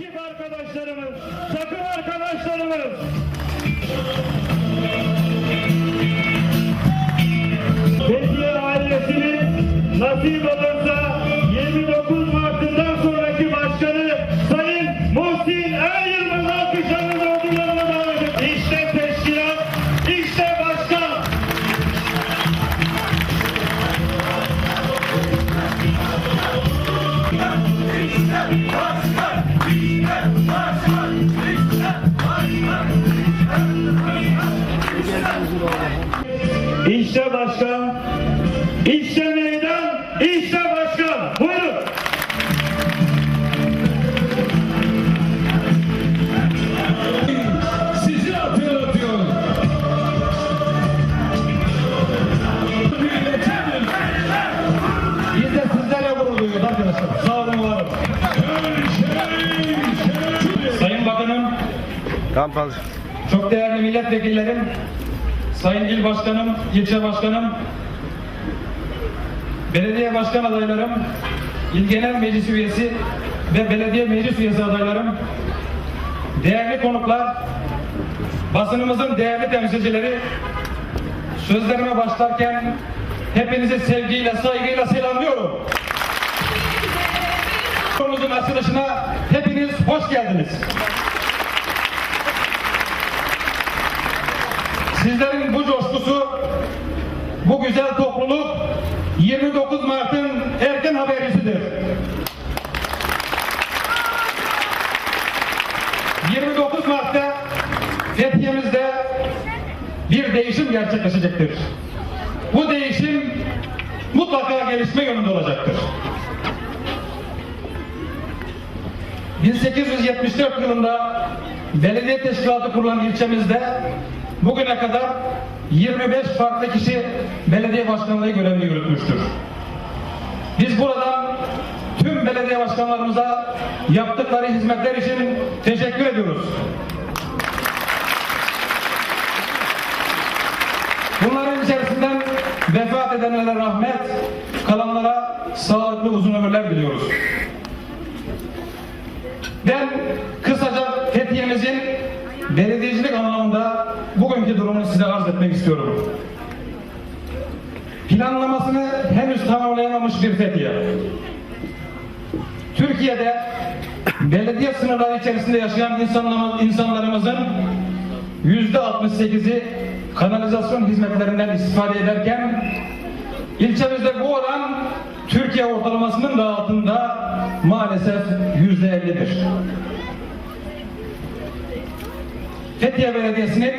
ekip arkadaşlarımız, takım arkadaşlarımız. Fethiye ailesinin nasip İşte başkan, işte meydan, işte başkan. Buyurun. sizi hatırlatıyor. Biz de sizlerle gururluyuz arkadaşlar. Sağ olun, var olun. Sayın Bakanım, Tamam fazla. çok değerli milletvekillerim, Sayın İl Başkanım, ilçe başkanım, belediye başkan adaylarım, İl Genel Meclis üyesi ve belediye meclis üyesi adaylarım, değerli konuklar, basınımızın değerli temsilcileri, sözlerime başlarken hepinizi sevgiyle, saygıyla selamlıyorum. Konumuzun açılışına hepiniz hoş geldiniz. Sizlerin bu coşkusu, bu güzel topluluk 29 Mart'ın erken habercisidir. 29 Mart'ta Fethiye'mizde bir değişim gerçekleşecektir. Bu değişim mutlaka gelişme yönünde olacaktır. 1874 yılında belediye teşkilatı kurulan ilçemizde bugüne kadar 25 farklı kişi belediye başkanlığı görevini yürütmüştür. Biz buradan tüm belediye başkanlarımıza yaptıkları hizmetler için teşekkür ediyoruz. Bunların içerisinden vefat edenlere rahmet, kalanlara sağlıklı uzun ömürler diliyoruz. Ben kısaca Fethiye'mizin belediyecilik anlamında bugünkü durumunu size arz etmek istiyorum. Planlamasını henüz tamamlayamamış bir Fethiye. Türkiye'de belediye sınırları içerisinde yaşayan insanlar- insanlarımızın yüzde 68'i kanalizasyon hizmetlerinden istifade ederken ilçemizde bu oran Türkiye ortalamasının da altında maalesef yüzde 50'dir. Fethiye Belediyesi'nin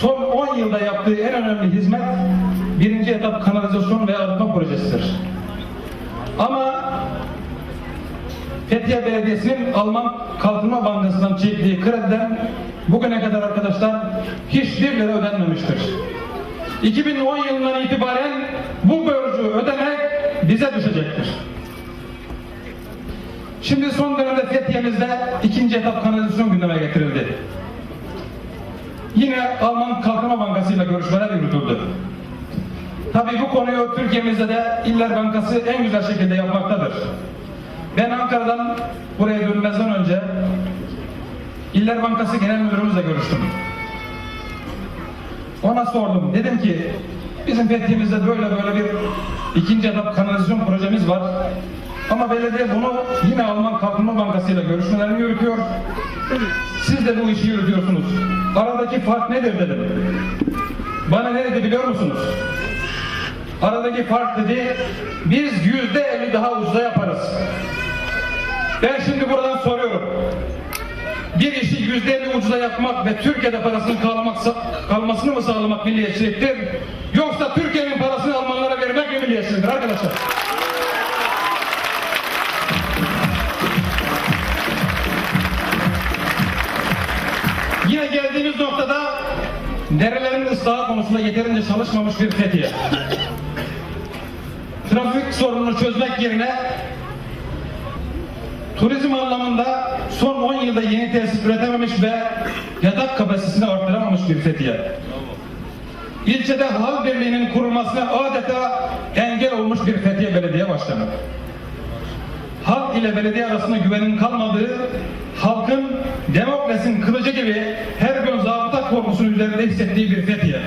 son 10 yılda yaptığı en önemli hizmet birinci etap kanalizasyon ve arıtma projesidir. Ama Fethiye Belediyesi'nin Alman Kalkınma Bankası'ndan çektiği krediden bugüne kadar arkadaşlar hiçbir lira ödenmemiştir. 2010 yılından itibaren bu borcu ödemek bize düşecektir. Şimdi son dönemde Fethiye'mizde ikinci etap kanalizasyon. Yine Alman Kalkınma Bankası ile görüşmeler yürütüldü. Tabii bu konuyu Türkiye'mizde de İller Bankası en güzel şekilde yapmaktadır. Ben Ankara'dan buraya dönmezden önce İller Bankası Genel Müdürümüzle görüştüm. Ona sordum. Dedim ki bizim Fethiye'mizde böyle böyle bir ikinci etap kanalizasyon projemiz var. Ama belediye bunu yine Alman Kalkınma Bankası ile görüşmelerini yürütüyor. Siz de bu işi yürütüyorsunuz. Aradaki fark nedir dedim. Bana ne dedi biliyor musunuz? Aradaki fark dedi, biz yüzde elli daha ucuza yaparız. Ben şimdi buradan soruyorum. Bir işi yüzde elli ucuza yapmak ve Türkiye'de parasının kalmak, kalmasını mı sağlamak milliyetçiliktir? Yoksa Türkiye'nin parasını Almanlara vermek mi milliyetçiliktir arkadaşlar? Geldiğimiz noktada derelerin ıslahı konusunda yeterince çalışmamış bir Fethiye. Trafik sorununu çözmek yerine turizm anlamında son 10 yılda yeni tesis üretememiş ve yatak kapasitesini arttıramamış bir Fethiye. İlçede hal birliğinin kurulmasına adeta engel olmuş bir Fethiye Belediye Başkanı. halk ile belediye arasında güvenin kalmadığı, halkın demokrasinin kılıcı gibi her korkusunu üzerinde hissettiği bir Fethiye.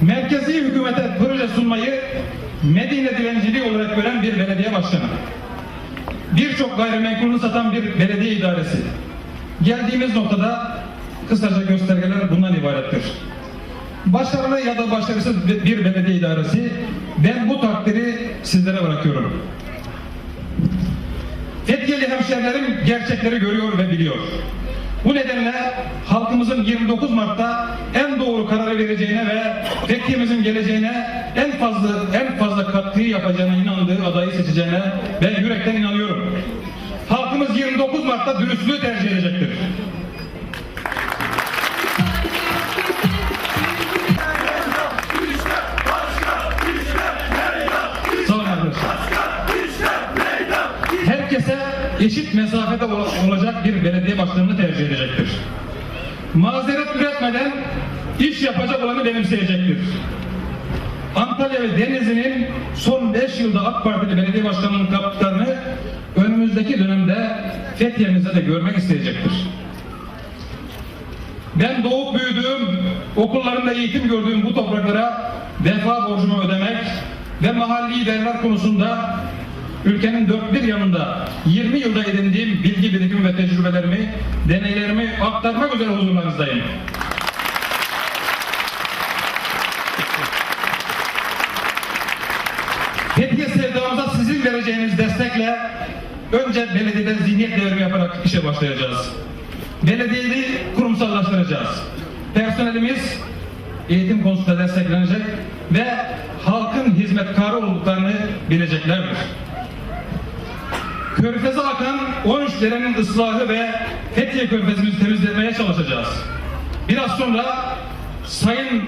Merkezi hükümete proje sunmayı Medine dilenciliği olarak gören bir belediye başkanı. Birçok gayrimenkulünü satan bir belediye idaresi. Geldiğimiz noktada kısaca göstergeler bundan ibarettir. Başarılı ya da başarısız bir belediye idaresi ben bu takdiri sizlere bırakıyorum. Fethiyeli hemşehrilerim gerçekleri görüyor ve biliyor. Bu nedenle halkımızın 29 Mart'ta en doğru kararı vereceğine ve Fethiye'mizin geleceğine en fazla en fazla katkıyı yapacağına inandığı adayı seçeceğine ben yürekten inanıyorum. Halkımız 29 Mart'ta dürüstlüğü tercih edecektir. Eşit mesafede ol- olacak bir belediye başkanını tercih edecektir. Mazeret üretmeden iş yapacak olanı benimseyecektir. Antalya ve Denizli'nin son 5 yılda AK Partili belediye başkanının kaptıklarını önümüzdeki dönemde Fethiye'mizde de görmek isteyecektir. Ben doğup büyüdüğüm, okullarında eğitim gördüğüm bu topraklara vefa borcumu ödemek ve mahalli değerler konusunda ülkenin dört bir yanında 20 yılda edindiğim bilgi birikimi ve tecrübelerimi, deneylerimi aktarmak üzere huzurlarınızdayım. Fethiye sevdamıza sizin vereceğiniz destekle önce belediyede zihniyet devrimi yaparak işe başlayacağız. Belediyeyi kurumsallaştıracağız. Personelimiz eğitim konusunda desteklenecek ve halkın hizmetkarı olduklarını bileceklerdir. Körfez'e akan 13 derenin ıslahı ve Fethiye Körfez'imizi temizlemeye çalışacağız. Biraz sonra Sayın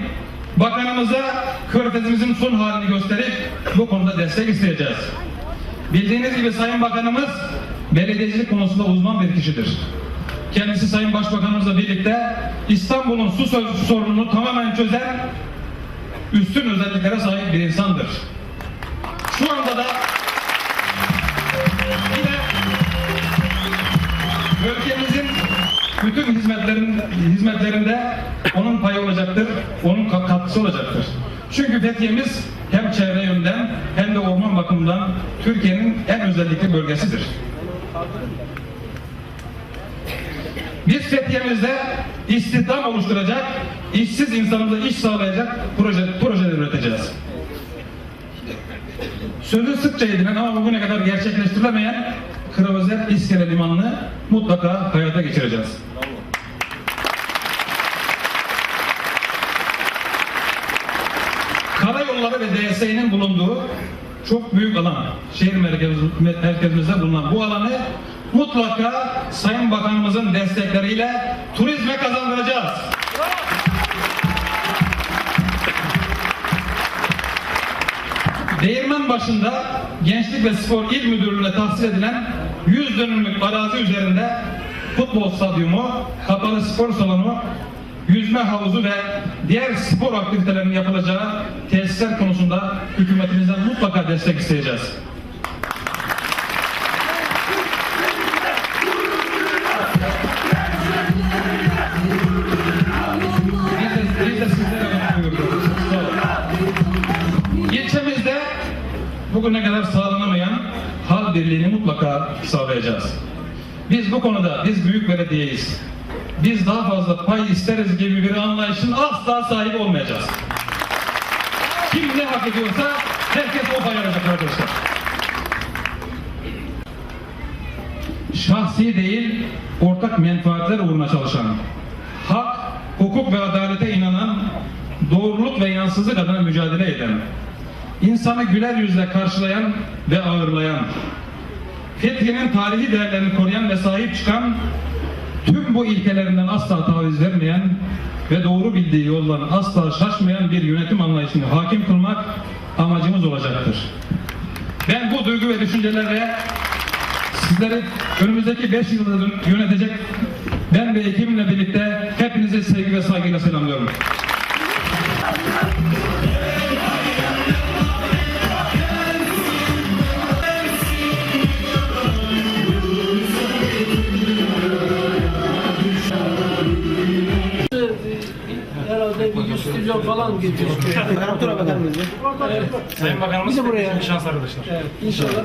Bakanımıza Körfez'imizin son halini gösterip bu konuda destek isteyeceğiz. Bildiğiniz gibi Sayın Bakanımız belediyecilik konusunda uzman bir kişidir. Kendisi Sayın Başbakanımızla birlikte İstanbul'un su sor- sorununu tamamen çözen üstün özelliklere sahip bir insandır. Şu anda da yine ülkemizin bütün hizmetlerin hizmetlerinde onun payı olacaktır, onun ka- katkısı olacaktır. Çünkü Fethiye'miz hem çevre yönden hem de orman bakımından Türkiye'nin en özellikli bölgesidir. Biz Fethiye'mizde istihdam oluşturacak, işsiz insanımıza iş sağlayacak proje, projeler üreteceğiz. Sözü sıkça edilen ama bugüne kadar gerçekleştirilemeyen Kırıözer İskele Limanı'nı mutlaka hayata geçireceğiz. Karayolları ve DSİ'nin bulunduğu çok büyük alan, şehir merkezi- merkezimizde bulunan bu alanı mutlaka Sayın Bakanımızın destekleriyle turizme kazandıracağız. Değirmen başında Gençlik ve Spor İl Müdürlüğü'ne tahsis edilen 100 dönümlük arazi üzerinde futbol stadyumu, kapalı spor salonu, yüzme havuzu ve diğer spor aktivitelerinin yapılacağı tesisler konusunda hükümetimizden mutlaka destek isteyeceğiz. Bugüne kadar sağlanamayan hal birliğini mutlaka sağlayacağız. Biz bu konuda, biz büyük belediyeyiz. Biz daha fazla pay isteriz gibi bir anlayışın asla sahip olmayacağız. Kim ne hak ediyorsa herkes o pay alacak arkadaşlar. Şahsi değil, ortak menfaatler uğruna çalışan, hak, hukuk ve adalete inanan, doğruluk ve yansızlık adına mücadele eden, insanı güler yüzle karşılayan ve ağırlayan, Fethiye'nin tarihi değerlerini koruyan ve sahip çıkan, tüm bu ilkelerinden asla taviz vermeyen ve doğru bildiği yoldan asla şaşmayan bir yönetim anlayışını hakim kılmak amacımız olacaktır. Ben bu duygu ve düşüncelerle sizleri önümüzdeki 5 yılda yönetecek ben ve ekibimle birlikte hepinizi sevgi ve saygıyla selamlıyorum. Sayın Bakanımız Bir de buraya. şans arkadaşlar. Evet, inşallah.